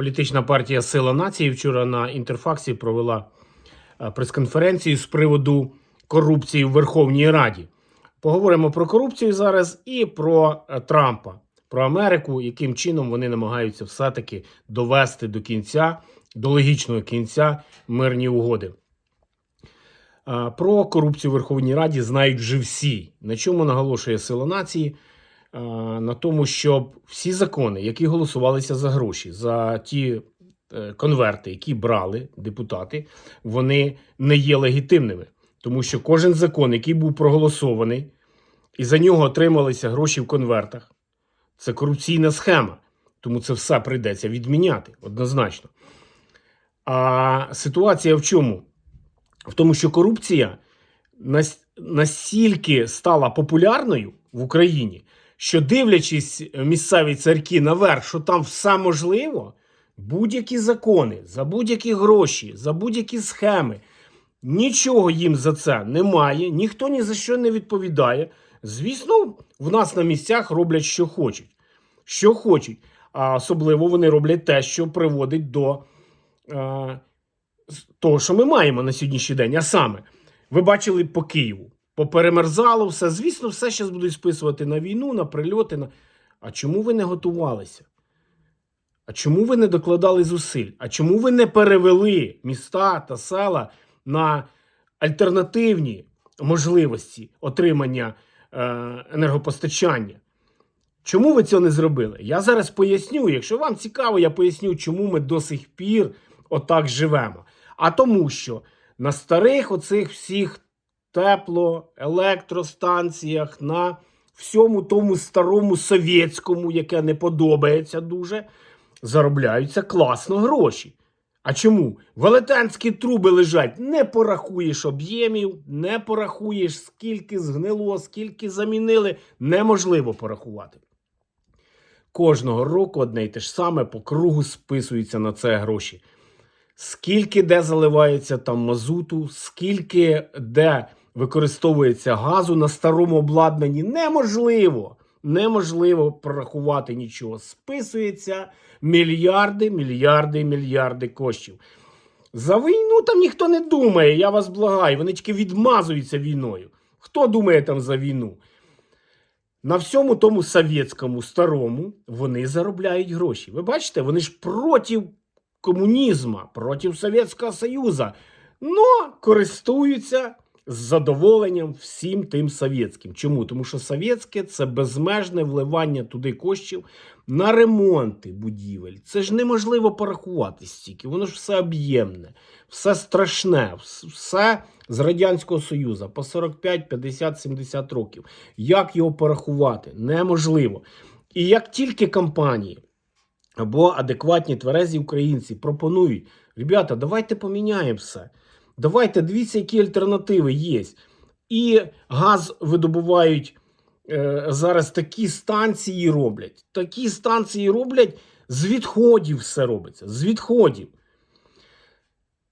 Політична партія Сила нації вчора на інтерфаксі провела е, прес-конференцію з приводу корупції в Верховній Раді. Поговоримо про корупцію зараз і про е, Трампа, про Америку, яким чином вони намагаються все-таки довести до кінця, до логічного кінця мирні угоди. Е, Про корупцію в Верховній Раді знають вже всі. На чому наголошує Сила нації? Е, На тому, щоб всі закони, які голосувалися за гроші, за ті е, конверти, які брали депутати, вони не є легітимними. Тому що кожен закон, який був проголосований, і за нього отрималися гроші в конвертах, це корупційна схема. Тому це все прийдеться відміняти однозначно. А ситуація в чому? В тому, що корупція настільки стала популярною в Україні, що дивлячись місцеві царки наверх, що там все можливо, будь-які закони, за будь-які гроші, за будь-які схеми, нічого їм за це немає, ніхто ні за що не відповідає. Звісно, в нас на місцях роблять, що хочуть. Що хочуть. А особливо вони роблять те, що приводить до е, того, що ми маємо на сьогоднішній день. А саме, ви бачили по Києву, поперемерзало все. Звісно, все зараз будуть списувати на війну, на прильоти. На... А чому ви не готувалися? А чому ви не докладали зусиль? А чому ви не перевели міста та села на альтернативні можливості отримання е, енергопостачання? Чому ви цього не зробили? Я зараз поясню. Якщо вам цікаво, я поясню, чому ми до сих пір отак живемо. А тому, що на старих оцих всіх теплоелектростанціях, на всьому тому старому совєтському, яке не подобається дуже, заробляються класно гроші. А чому? Велетенські труби лежать, не порахуєш об'ємів, не порахуєш, скільки згнило, скільки замінили, неможливо порахувати. Кожного року одне й те ж саме по кругу списуються на це гроші. Скільки де заливається там мазуту, скільки де використовується газу на старому обладнанні, неможливо. Неможливо прорахувати нічого. Списується мільярди, мільярди, мільярди коштів. За війну там ніхто не думає, я вас благаю. Вони тільки відмазуються війною. Хто думає там за війну? На всьому тому совєтському старому вони заробляють гроші. Ви бачите, вони ж проти комунізму, проти Совєтського Союзу, но користуються з задоволенням всім тим совєтським. Чому? Тому що совєтське це безмежне вливання туди коштів на ремонти будівель. Це ж неможливо порахувати стільки. Воно ж все об'ємне, все страшне, все з Радянського Союзу по 45, 50, 70 років. Як його порахувати? Неможливо. І як тільки компанії або адекватні тверезі українці пропонують: ребята, давайте поміняємо все. Давайте дивіться, які альтернативи є. І газ видобувають е, зараз такі станції роблять. Такі станції роблять з відходів все робиться. З відходів.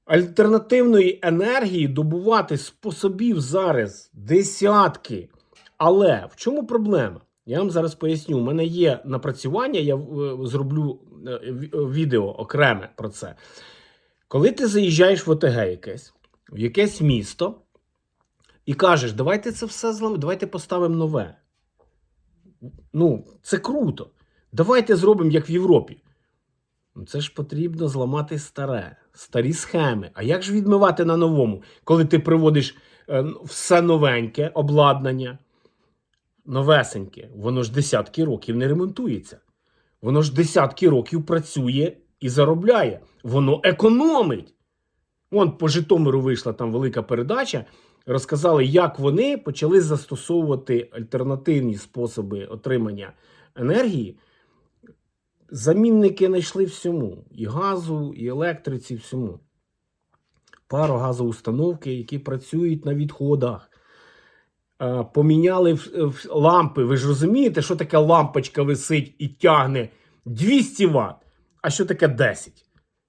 Альтернативної енергії добувати способів зараз десятки. Але в чому проблема? Я вам зараз поясню. У мене є напрацювання, я е, зроблю е, відео окреме про це. Коли ти заїжджаєш в ОТГ якесь, в якесь місто, і кажеш, давайте це все зламаємо, давайте поставимо нове. Ну, це круто. Давайте зробимо як в Європі. Ну, це ж потрібно зламати старе, старі схеми. А як ж відмивати на новому, коли ти приводиш е, все новеньке обладнання, новесеньке, воно ж десятки років не ремонтується. Воно ж десятки років працює і заробляє. Воно економить. Вон по Житомиру вийшла там велика передача. Розказали, як вони почали застосовувати альтернативні способи отримання енергії. Замінники знайшли всьому: і газу, і електриці, всьому. Парогазоустановки, які працюють на відходах. Поміняли лампи. Ви ж розумієте, що таке лампочка висить і тягне 200 Вт, а що таке 10?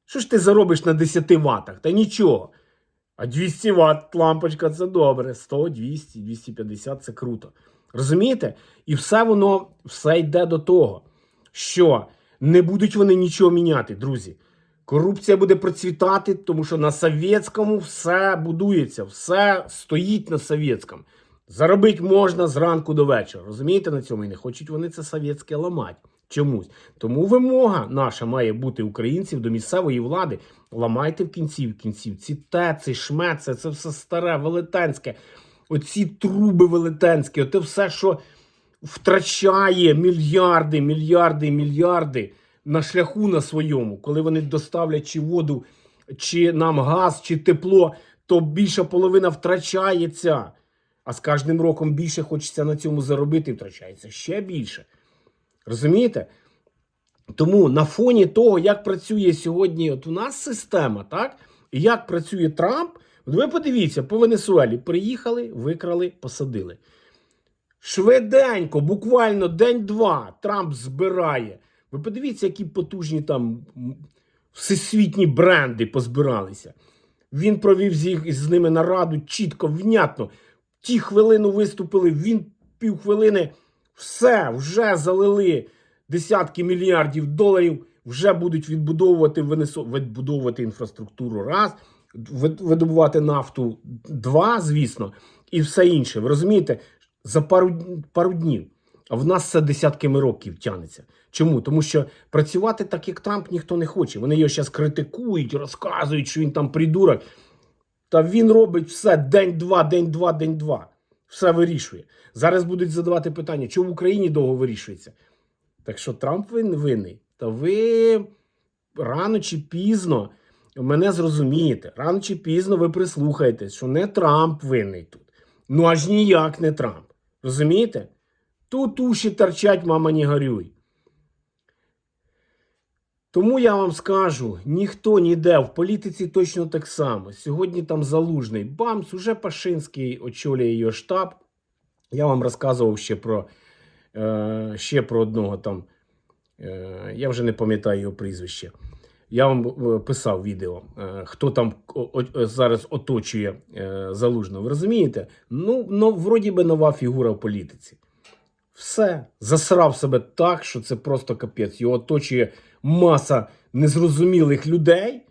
Що ж ти заробиш на 10 ватах? Та нічого. А 200 Вт лампочка це добре. 100, 200, 250 це круто. Розумієте? І все воно все йде до того, що Не будуть вони нічого міняти, друзі. Корупція буде процвітати, тому що на совєтському все будується, все стоїть на совєтському. Заробити можна зранку до вечора. Розумієте на цьому? І не хочуть вони це совєтське ламати чомусь. Тому вимога наша має бути українців до місцевої влади. Ламайте в кінці в кінців. Ці теци, шмеци, це все старе, велетенське. Оці труби велетенські, оте все, що втрачає мільярди, мільярди, мільярди на шляху на своєму, коли вони доставлять чи воду, чи нам газ, чи тепло, то більша половина втрачається. А з кожним роком більше хочеться на цьому заробити, втрачається ще більше. Розумієте? Тому на фоні того, як працює сьогодні от у нас система, так? І як працює Трамп, ви подивіться, по Венесуелі приїхали, викрали, посадили. Швиденько, буквально день-два, Трамп збирає. Ви подивіться, які потужні там всесвітні бренди позбиралися. Він провів з, їх, з ними нараду чітко, внятно. Ті хвилину виступили, він півхвилини. Все, вже залили десятки мільярдів доларів, вже будуть відбудовувати Венесу... відбудовувати інфраструктуру раз, видобувати нафту два, звісно, і все інше. Ви розумієте, за пару, пару днів. А в нас це десятками років тягнеться. Чому? Тому що працювати так, як Трамп, ніхто не хоче. Вони його зараз критикують, розказують, що він там придурок. Та він робить все день-два, день-два, день-два. Все вирішує. Зараз будуть задавати питання, чому в Україні довго вирішується. Так що Трамп винний. Та ви рано чи пізно мене зрозумієте. Рано чи пізно ви прислухаєтесь, що не Трамп винний тут. Ну аж ніяк не Трамп. Розумієте? Тут уші торчать, мама, не горюй. Тому я вам скажу: ніхто ніде в політиці точно так само. Сьогодні там залужний Бамс, уже Пашинський очолює його штаб. Я вам розказував ще про, е, ще про одного там. Е, я вже не пам'ятаю його прізвище. Я вам е, писав відео, е, хто там зараз оточує е, залужного. Ви розумієте? Ну, ну, вроді би нова фігура в політиці. Все, засрав себе так, що це просто капець. Його оточує маса незрозумілих людей,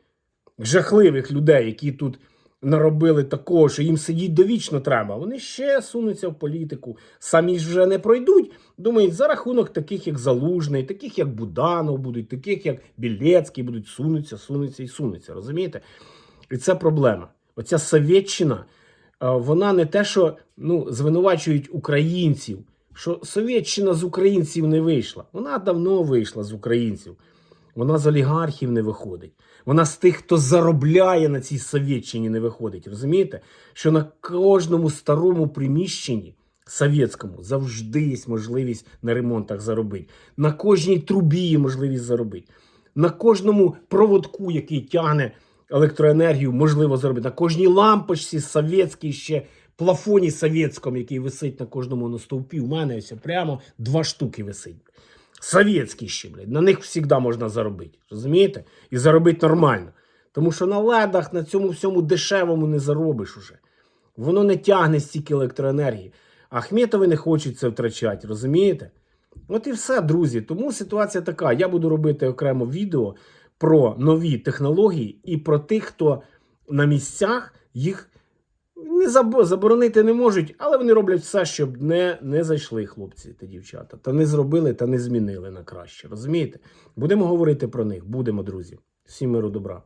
жахливих людей, які тут наробили такого, що їм сидіть довічно треба. Вони ще сунуться в політику, самі ж вже не пройдуть. Думають, за рахунок таких, як Залужний, таких, як Буданов будуть, таких, як Білецький, будуть сунуться, сунуться і сунуться. Розумієте? І це проблема. Оця Совєтщина, е, вона не те, що ну, звинувачують українців, що Совєтщина з українців не вийшла. Вона давно вийшла з українців. Вона з олігархів не виходить. Вона з тих, хто заробляє на цій Совєтщині, не виходить. Розумієте? Що на кожному старому приміщенні совєтському завжди є можливість на ремонтах заробити. На кожній трубі є можливість заробити. На кожному проводку, який тягне електроенергію, можливо заробити. На кожній лампочці совєтській ще плафоні совєтському, який висить на кожному на стовпі. У мене ось прямо два штуки висить. Совєтські ще, блядь. На них завжди можна заробити. Розумієте? І заробити нормально. Тому що на ледах, на цьому всьому дешевому не заробиш уже. Воно не тягне стільки електроенергії. Ахметови не хочуть це втрачати, розумієте? От і все, друзі. Тому ситуація така. Я буду робити окремо відео про нові технології і про тих, хто на місцях їх не заб- заборонити не можуть, але вони роблять все, щоб не, не зайшли хлопці та дівчата. Та не зробили, та не змінили на краще. Розумієте? Будемо говорити про них. Будемо, друзі. Всім миру добра.